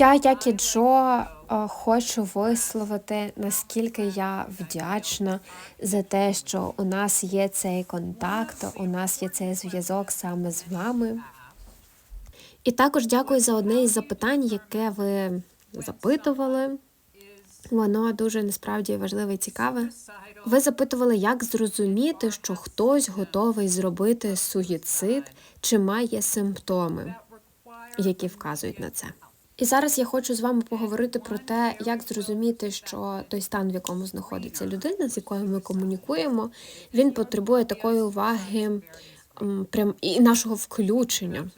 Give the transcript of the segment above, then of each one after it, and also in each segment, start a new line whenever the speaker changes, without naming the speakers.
Я, як і Джо, е, хочу висловити, наскільки я вдячна за те, що у нас є цей контакт, у нас є цей зв'язок саме з вами. І також дякую за одне із запитань, яке ви запитували. Воно дуже насправді важливе і цікаве. Ви запитували, як зрозуміти, що хтось готовий зробити суїцид чи має симптоми, які вказують на це. І зараз я хочу з вами поговорити про те, як зрозуміти, що той стан, в якому знаходиться людина, з якою ми комунікуємо, він потребує такої уваги прям і нашого включення,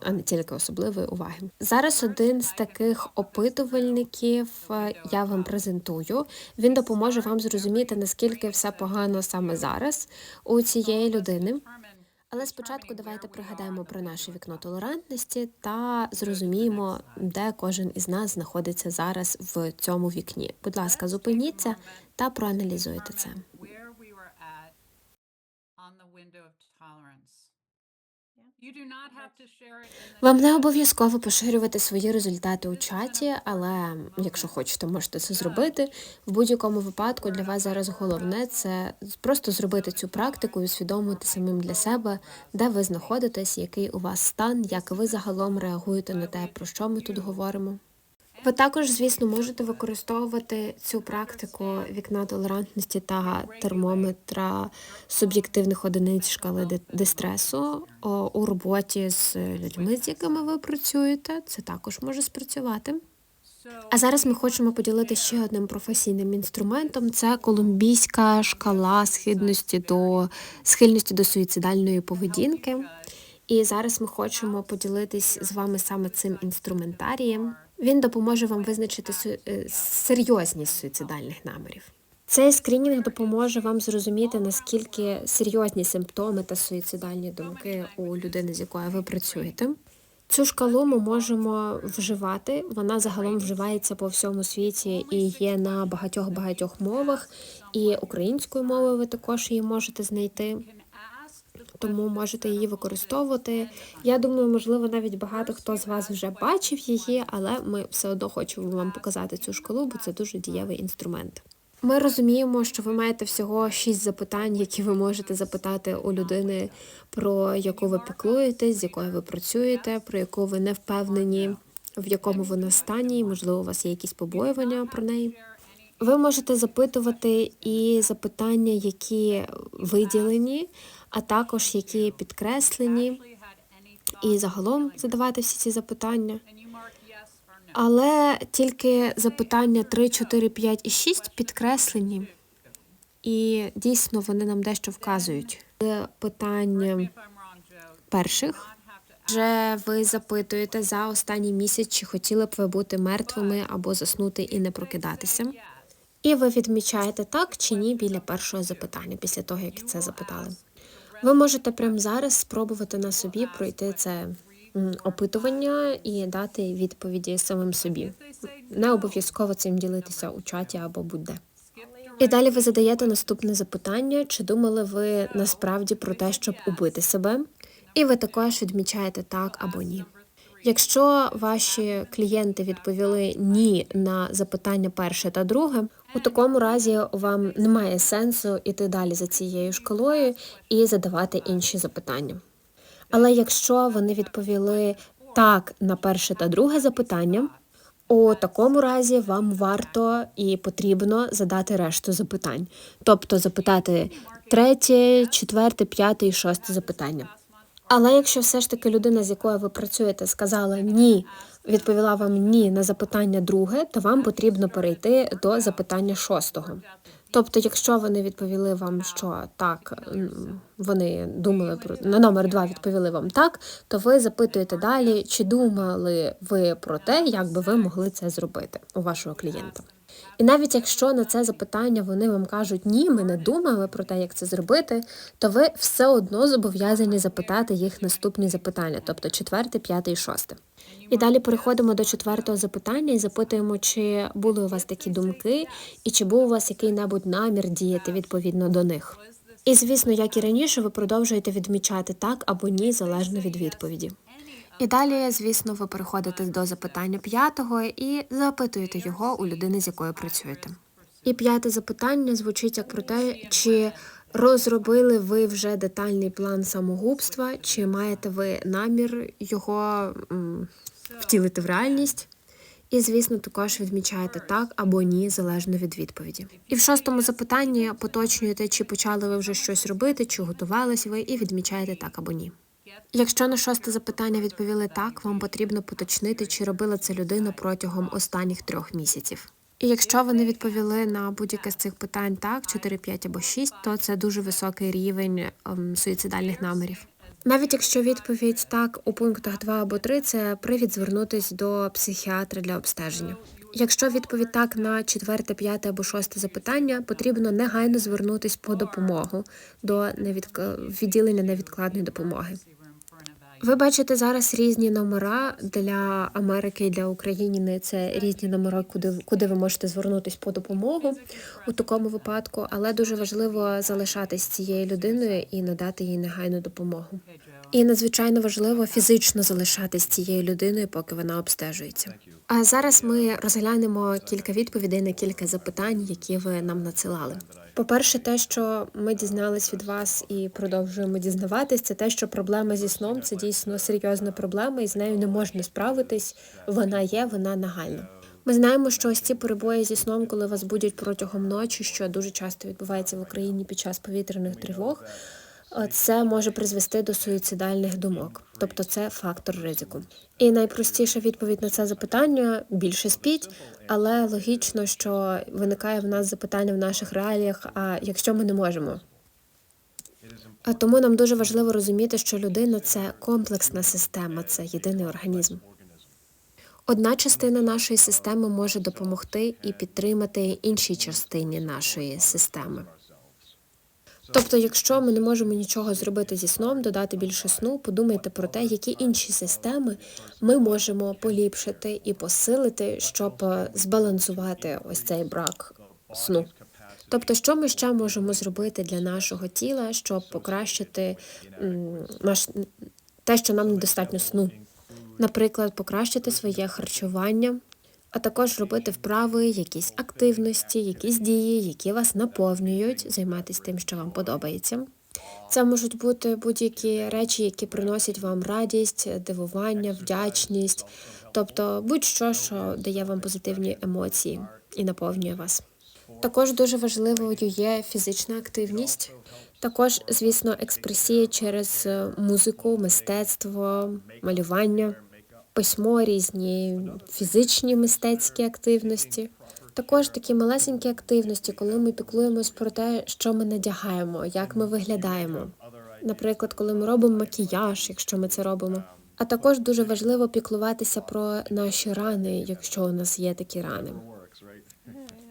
а не тільки особливої уваги. Зараз один з таких опитувальників е, я вам презентую. Він допоможе вам зрозуміти, наскільки все погано саме зараз у цієї людини. Але спочатку давайте пригадаємо про наше вікно толерантності та зрозуміємо, де кожен із нас знаходиться зараз в цьому вікні. Будь ласка, зупиніться та проаналізуйте це. Вам не обов'язково поширювати свої результати у чаті, але якщо хочете, можете це зробити. В будь-якому випадку для вас зараз головне це просто зробити цю практику і усвідомити самим для себе, де ви знаходитесь, який у вас стан, як ви загалом реагуєте на те, про що ми тут говоримо. Ви також, звісно, можете використовувати цю практику вікна толерантності та термометра суб'єктивних одиниць шкали дистресу у роботі з людьми, з якими ви працюєте. Це також може спрацювати. А зараз ми хочемо поділити ще одним професійним інструментом. Це колумбійська шкала схильності до схильності до суїцидальної поведінки. І зараз ми хочемо поділитись з вами саме цим інструментарієм. Він допоможе вам визначити е, серйозність суїцидальних намірів. Цей скринінг допоможе вам зрозуміти, наскільки серйозні симптоми та суїцидальні думки у людини, з якою ви працюєте. Цю шкалу ми можемо вживати. Вона загалом вживається по всьому світі і є на багатьох багатьох мовах. І українською мовою ви також її можете знайти. Тому можете її використовувати. Я думаю, можливо, навіть багато хто з вас вже бачив її, але ми все одно хочемо вам показати цю шкалу, бо це дуже дієвий інструмент. Ми розуміємо, що ви маєте всього шість запитань, які ви можете запитати у людини, про яку ви піклуєтесь, з якою ви працюєте, про яку ви не впевнені, в якому вона стані, можливо, у вас є якісь побоювання про неї. Ви можете запитувати і запитання, які виділені, а також які підкреслені, і загалом задавати всі ці запитання. Але тільки запитання 3, 4, 5 і 6 підкреслені, і дійсно вони нам дещо вказують.
Joe,
перших. Вже ви запитуєте за останній місяць, чи хотіли б ви бути мертвими або заснути і не прокидатися. І ви відмічаєте так чи ні біля першого запитання, після того, як це запитали. Ви можете прямо зараз спробувати на собі пройти це опитування і дати відповіді самим собі. Не обов'язково цим ділитися у чаті або будь-де. І далі ви задаєте наступне запитання: чи думали ви насправді про те, щоб убити себе? І ви також відмічаєте так або ні. Якщо ваші клієнти відповіли ні на запитання перше та друге, у такому разі вам немає сенсу іти далі за цією шкалою і задавати інші запитання. Але якщо вони відповіли так на перше та друге запитання, у такому разі вам варто і потрібно задати решту запитань, тобто запитати третє, четверте, п'яте і шосте запитання. Але якщо все ж таки людина, з якою ви працюєте, сказала ні, відповіла вам ні на запитання друге, то вам потрібно перейти до запитання шостого. Тобто, якщо вони відповіли вам, що так, вони думали про на номер два відповіли вам так, то ви запитуєте далі, чи думали ви про те, як би ви могли це зробити у вашого клієнта. І навіть якщо на це запитання вони вам кажуть ні, ми не думали про те, як це зробити, то ви все одно зобов'язані запитати їх наступні запитання, тобто четверте, п'яте і шосте. І далі переходимо до четвертого запитання і запитуємо, чи були у вас такі думки, і чи був у вас який-небудь намір діяти відповідно до них. І звісно, як і раніше, ви продовжуєте відмічати так або ні, залежно від відповіді. І далі, звісно, ви переходите до запитання п'ятого і запитуєте його у людини, з якою працюєте. І п'яте запитання звучить як про те, чи розробили ви вже детальний план самогубства, чи маєте ви намір його м, втілити в реальність. І, звісно, також відмічаєте так або ні, залежно від відповіді. І в шостому запитанні поточнюєте, чи почали ви вже щось робити, чи готувались ви, і відмічаєте так або ні. Якщо на шосте запитання відповіли так, вам потрібно поточнити, чи робила це людина протягом останніх трьох місяців. І якщо ви не відповіли на будь-яке з цих питань так, 4, 5 або 6, то це дуже високий рівень ем, суїцидальних намірів. Навіть якщо відповідь так у пунктах 2 або 3, це привід звернутись до психіатра для обстеження. Якщо відповідь так на четверте, п'яте або шосте запитання, потрібно негайно звернутись по допомогу до невідк... відділення невідкладної допомоги. Ви бачите зараз різні номера для Америки і для України. Це різні номери, куди куди ви можете звернутись по допомогу у такому випадку, але дуже важливо залишатись цією людиною і надати їй негайну допомогу. І надзвичайно важливо фізично залишатись цією людиною, поки вона обстежується. А зараз ми розглянемо кілька відповідей на кілька запитань, які ви нам надсилали. По-перше, те, що ми дізнались від вас і продовжуємо дізнаватись, це те, що проблема зі сном це дійсно серйозна проблема, і з нею не можна справитись. Вона є, вона нагальна. Ми знаємо, що ось ці перебої зі сном, коли вас будять протягом ночі, що дуже часто відбувається в Україні під час повітряних тривог. Це може призвести до суїцидальних думок, тобто це фактор ризику. І найпростіша відповідь на це запитання більше спіть, але логічно, що виникає в нас запитання в наших реаліях. А якщо ми не можемо? А тому нам дуже важливо розуміти, що людина це комплексна система, це єдиний організм. Одна частина нашої системи може допомогти і підтримати іншій частині нашої системи. Тобто, якщо ми не можемо нічого зробити зі сном, додати більше сну, подумайте про те, які інші системи ми можемо поліпшити і посилити, щоб е, збалансувати ось цей брак сну. Тобто, що ми ще можемо зробити для нашого тіла, щоб покращити наш те, що нам недостатньо сну. Наприклад, покращити своє харчування, а також робити вправи, якісь активності, якісь дії, які вас наповнюють, займатися тим, що вам подобається. Це можуть бути будь-які речі, які приносять вам радість, дивування, вдячність, тобто будь-що, що дає вам позитивні емоції і наповнює вас. Також дуже важливою є фізична активність. Також, звісно, експресія через музику, мистецтво, малювання, письмо, різні фізичні мистецькі активності. Також такі малесенькі активності, коли ми піклуємось про те, що ми надягаємо, як ми виглядаємо. Наприклад, коли ми робимо макіяж, якщо ми це робимо. А також дуже важливо піклуватися про наші рани, якщо у нас є такі рани.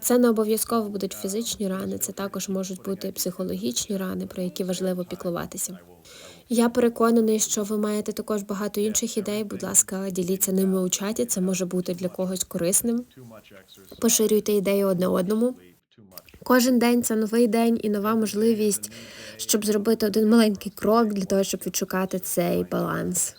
Це не обов'язково будуть фізичні рани, це також можуть бути психологічні рани, про які важливо піклуватися. Я переконаний, що ви маєте також багато інших ідей. Будь ласка, діліться ними у чаті. Це може бути для когось корисним. Поширюйте ідеї одне одному. Кожен день це новий день і нова можливість, щоб зробити один маленький крок для того, щоб відшукати цей баланс.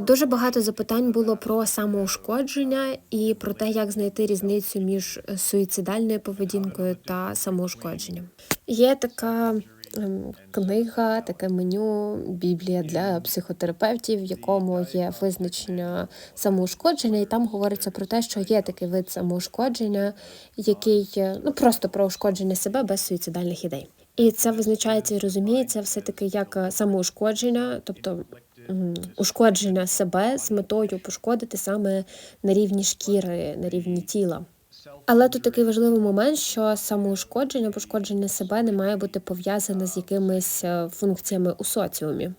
Дуже багато запитань було про самоушкодження і про те, як знайти різницю між е, суїцидальною поведінкою та самоушкодженням. Є така книга, таке меню Біблія для психотерапевтів, в якому є визначення самоушкодження, і там говориться про те, що є такий вид самоушкодження, який е, ну просто про ушкодження себе без суїцидальних ідей. І це визначається і розуміється все таки як е, самоушкодження, тобто ушкодження себе з метою пошкодити саме на рівні шкіри, на рівні тіла. Але тут такий важливий момент, що самоушкодження, пошкодження себе не має бути пов'язане з якимись е, функціями у соціумі.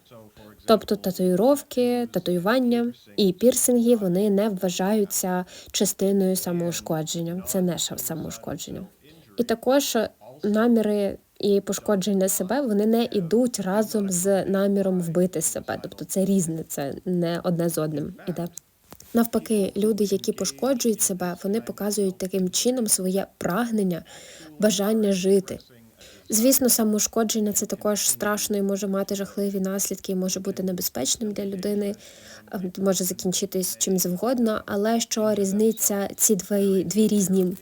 Тобто татуїровки, татуювання і пірсинги вони не вважаються частиною самоушкодження. Це не самоушкодження. І також наміри і пошкодження себе вони не йдуть разом з наміром вбити себе. Тобто це різне, це не одне з одним іде. Навпаки, люди, які пошкоджують себе, вони показують таким чином своє прагнення, бажання жити. Звісно, самоушкодження це також страшно і може мати жахливі наслідки, і може бути небезпечним для людини, може закінчитись чим завгодно, але що різниця ці дві, дві різні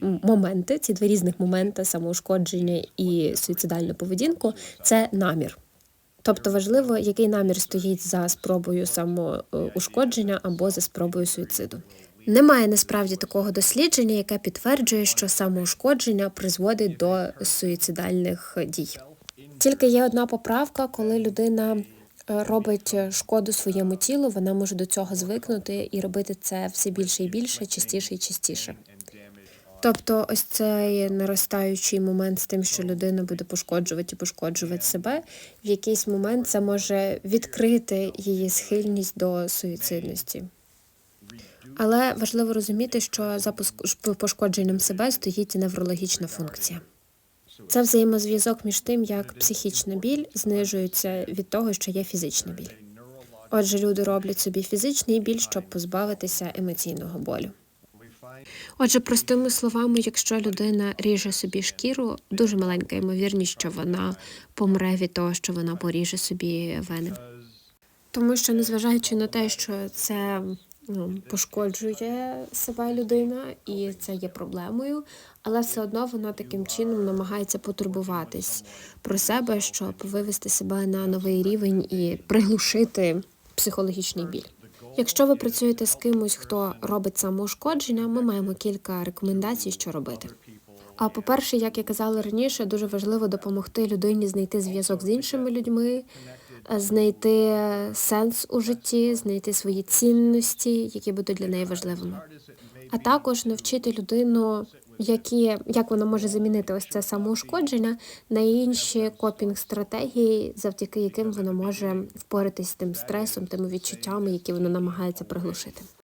моменти, ці два різних моменти самоушкодження і суїцидальну поведінку це намір. Тобто важливо, який намір стоїть за спробою самоушкодження або за спробою суїциду. Немає насправді такого дослідження, яке підтверджує, що самоушкодження призводить до суїцидальних дій. Тільки є одна поправка, коли людина е, робить шкоду своєму тілу, вона може до цього звикнути і робити це все більше і більше, частіше і частіше. Тобто, ось цей наростаючий момент з тим, що людина буде пошкоджувати і пошкоджувати себе, в якийсь момент це може відкрити її схильність до суїцидності. Але важливо розуміти, що за пошкодженням себе стоїть неврологічна функція. Це взаємозв'язок між тим, як психічна біль знижується від того, що є фізична біль. Отже, люди роблять собі фізичний біль, щоб позбавитися емоційного болю. Отже, простими словами, якщо людина ріже собі шкіру, дуже маленька ймовірність, що вона помре від того, що вона поріже собі вени. Тому що, незважаючи на те, що це ну, пошкоджує себе людина, і це є проблемою, але все одно вона таким чином намагається потурбуватись про себе, щоб вивести себе на новий рівень і приглушити психологічний біль. Якщо ви працюєте з кимось, хто робить самоушкодження, ми маємо кілька рекомендацій, що робити. А по-перше, як я казала раніше, дуже важливо допомогти людині знайти зв'язок з іншими людьми, знайти сенс у житті, знайти свої цінності, які будуть для неї важливими. А також навчити людину, які, як вона може замінити ось це самоушкодження на інші копінг-стратегії, завдяки яким вона може впоратись з тим стресом, тими відчуттями, які вона намагається приглушити.